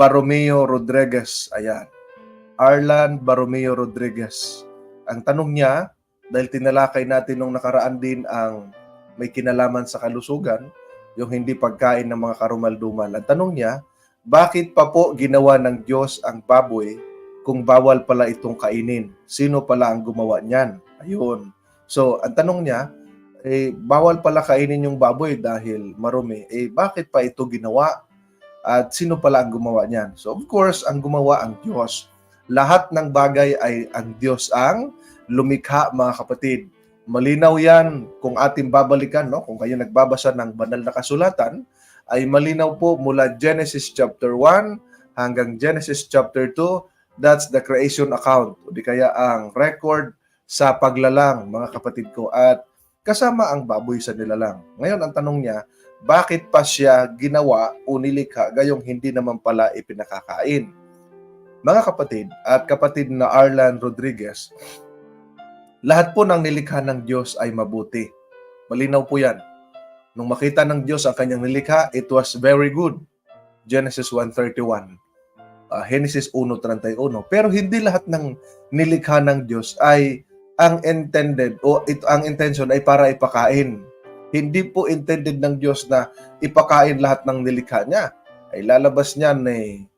Baromeo Rodriguez. Ayan. Arlan Baromeo Rodriguez. Ang tanong niya, dahil tinalakay natin nung nakaraan din ang may kinalaman sa kalusugan, yung hindi pagkain ng mga karumaldumal. Ang tanong niya, bakit pa po ginawa ng Diyos ang baboy kung bawal pala itong kainin? Sino pala ang gumawa niyan? Ayun. So, ang tanong niya, eh, bawal pala kainin yung baboy dahil marumi. Eh, bakit pa ito ginawa? At sino pala ang gumawa niyan? So, of course, ang gumawa ang Diyos. Lahat ng bagay ay ang Diyos ang lumikha, mga kapatid. Malinaw yan kung ating babalikan, no? kung kayo nagbabasa ng banal na kasulatan, ay malinaw po mula Genesis chapter 1 hanggang Genesis chapter 2, that's the creation account. O di kaya ang record sa paglalang, mga kapatid ko. At kasama ang baboy sa nilalang. Ngayon, ang tanong niya, bakit pa siya ginawa o nilikha gayong hindi naman pala ipinakakain? Mga kapatid at kapatid na Arlan Rodriguez, lahat po ng nilikha ng Diyos ay mabuti. Malinaw po yan. Nung makita ng Diyos ang kanyang nilikha, it was very good. Genesis 1.31. Uh, Genesis 1.31. Pero hindi lahat ng nilikha ng Diyos ay ang intended o ito ang intention ay para ipakain. Hindi po intended ng Diyos na ipakain lahat ng nilikha niya. Ay lalabas niyan eh,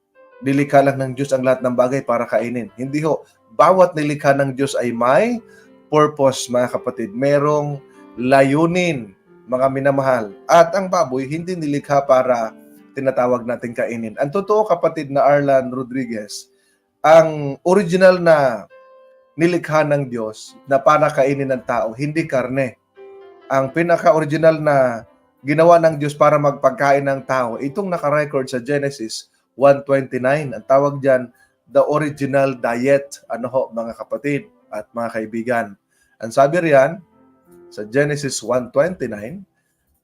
nilikha lang ng Diyos ang lahat ng bagay para kainin. Hindi ho. Bawat nilikha ng Diyos ay may purpose, mga kapatid. Merong layunin, mga minamahal. At ang baboy, hindi nilikha para tinatawag natin kainin. Ang totoo, kapatid na Arlan Rodriguez, ang original na nilikha ng Diyos na para kainin ng tao, hindi karne. Ang pinaka-original na ginawa ng Diyos para magpagkain ng tao, itong naka-record sa Genesis 1.29. Ang tawag dyan, the original diet. Ano ho, mga kapatid at mga kaibigan. Ang sabi riyan, sa Genesis 1.29,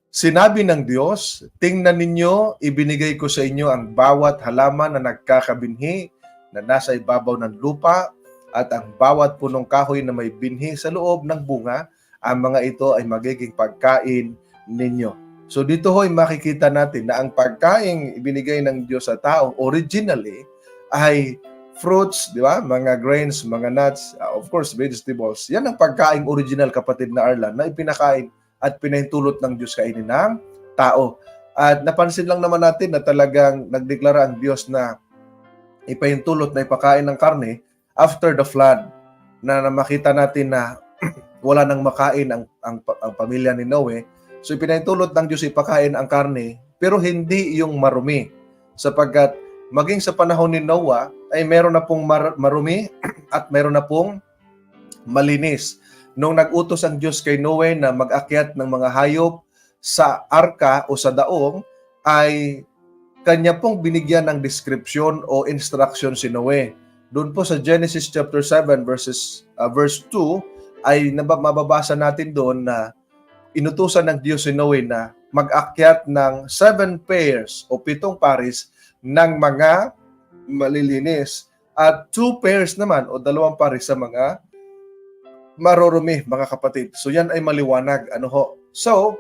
Sinabi ng Diyos, tingnan ninyo, ibinigay ko sa inyo ang bawat halaman na nagkakabinhi na nasa ibabaw ng lupa at ang bawat punong kahoy na may binhi sa loob ng bunga, ang mga ito ay magiging pagkain ninyo. So dito ho'y makikita natin na ang pagkain ibinigay ng Diyos sa tao originally ay fruits, di ba? Mga grains, mga nuts, uh, of course, vegetables. Yan ang pagkain original, kapatid na Arlan, na ipinakain at pinahintulot ng Diyos kainin ng tao. At napansin lang naman natin na talagang nagdeklara ang Diyos na ipahintulot na ipakain ng karne after the flood na, na makita natin na wala nang makain ang, ang, ang pamilya ni Noe. So ipinahintulot ng Diyos ipakain ang karne pero hindi yung marumi sapagkat maging sa panahon ni Noah ay meron na pong mar- marumi at meron na pong malinis. Nung nag-utos ang Diyos kay Noe na mag-akyat ng mga hayop sa arka o sa daong, ay kanya pong binigyan ng description o instruction si Noe. Doon po sa Genesis chapter 7 verses uh, verse 2 ay mababasa natin doon na inutusan ng Diyos si Noe na mag-akyat ng seven pairs o pitong pares ng mga malilinis at two pairs naman o dalawang pares sa mga marurumi, mga kapatid. So yan ay maliwanag. Ano ho? So,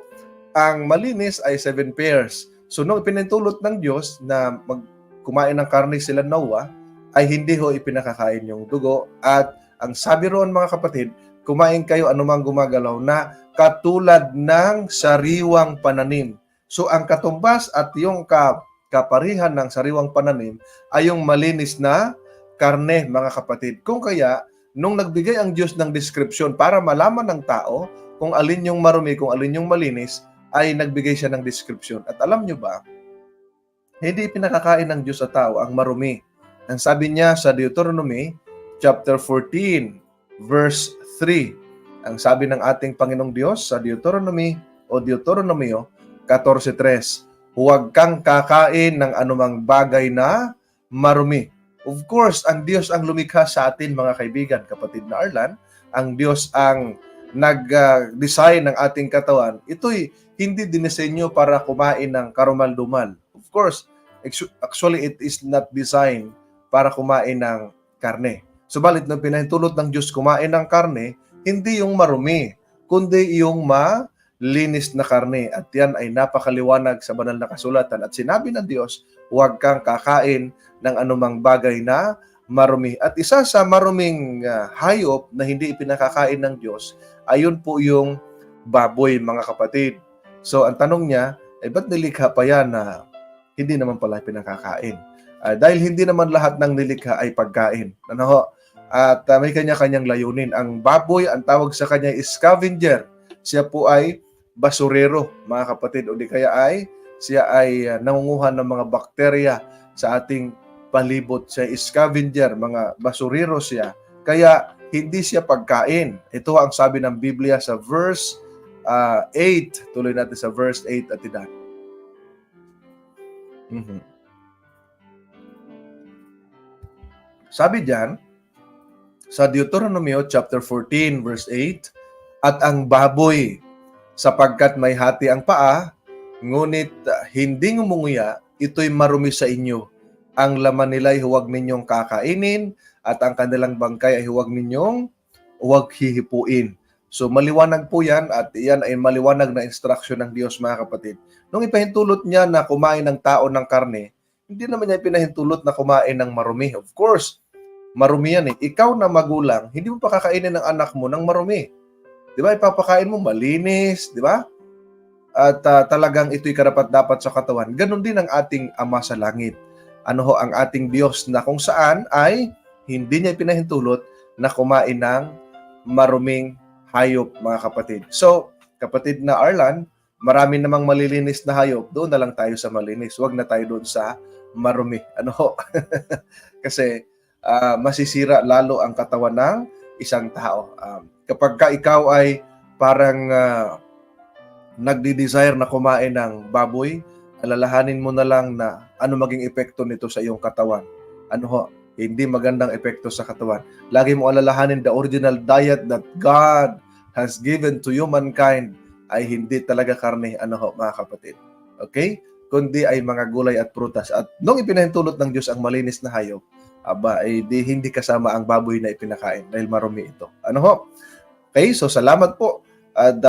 ang malinis ay seven pairs. So nung ipinintulot ng Diyos na mag kumain ng karne sila Noah, ay hindi ho ipinakakain yung dugo. At ang sabi roon mga kapatid, kumain kayo anumang gumagalaw na katulad ng sariwang pananim. So ang katumbas at yung ka, kaparihan ng sariwang pananim ay yung malinis na karne mga kapatid. Kung kaya, nung nagbigay ang Diyos ng description para malaman ng tao kung alin yung marumi, kung alin yung malinis, ay nagbigay siya ng description. At alam nyo ba, hindi pinakakain ng Diyos sa tao ang marumi. Ang sabi niya sa Deuteronomy chapter 14 verse 3. Ang sabi ng ating Panginoong Diyos sa Deuteronomy o Deuteronomio 14.3, Huwag kang kakain ng anumang bagay na marumi. Of course, ang Diyos ang lumikha sa atin mga kaibigan, kapatid na Arlan. Ang Diyos ang nag-design ng ating katawan. Ito'y hindi dinisenyo para kumain ng karumal-dumal. Of course, actually it is not designed para kumain ng karne. Subalit nung pinahintulot ng Diyos kumain ng karne, hindi yung marumi, kundi yung ma linis na karne at yan ay napakaliwanag sa banal na kasulatan at sinabi ng Diyos, huwag kang kakain ng anumang bagay na marumi. At isa sa maruming ah, hayop na hindi ipinakakain ng Diyos, ayun po yung baboy, mga kapatid. So, ang tanong niya, eh, ba't nilikha pa yan na hindi naman pala pinakakain? Ah, dahil hindi naman lahat ng nilikha ay pagkain. Ano ho? At ah, may kanya-kanyang layunin. Ang baboy, ang tawag sa kanya is scavenger. Siya po ay basurero, mga kapatid. O di kaya ay, siya ay ah, nangunguha ng mga bakterya sa ating palibot. Siya is scavenger, mga basurero siya. Kaya hindi siya pagkain. Ito ang sabi ng Biblia sa verse ah, 8. Tuloy natin sa verse 8 at idan. Mhm. Sabi diyan sa Deuteronomio chapter 14 verse 8, at ang baboy sapagkat may hati ang paa, ngunit ah, hindi ngumunguya, ito'y marumi sa inyo. Ang laman nila'y huwag ninyong kakainin at ang kanilang bangkay ay huwag ninyong huwag hihipuin. So maliwanag po yan at yan ay maliwanag na instruction ng Diyos mga kapatid. Nung ipahintulot niya na kumain ng tao ng karne, hindi naman niya pinahintulot na kumain ng marumi. Of course, marumi yan eh. Ikaw na magulang, hindi mo pa kakainin ng anak mo ng marumi. Di ba? Ipapakain mo malinis, di ba? At ah, talagang ito'y karapat dapat sa katawan. Ganon din ang ating Ama sa Langit. Ano ho ang ating Diyos na kung saan ay hindi niya pinahintulot na kumain ng maruming hayop, mga kapatid. So, kapatid na Arlan, marami namang malilinis na hayop. Doon na lang tayo sa malinis. Huwag na tayo doon sa marumi. Ano ho? Kasi ah, masisira lalo ang katawan ng isang tao. Um, kapag ka ikaw ay parang ah, nagdi-desire na kumain ng baboy, alalahanin mo na lang na ano maging epekto nito sa iyong katawan. Ano ho? Hindi magandang epekto sa katawan. Lagi mo alalahanin the original diet that God has given to humankind ay hindi talaga karne, ano ho, mga kapatid. Okay? Kundi ay mga gulay at prutas. At nung ipinahintulot ng Diyos ang malinis na hayop, aba, ay di, hindi kasama ang baboy na ipinakain dahil marumi ito. Ano ho? Okay, so salamat po. At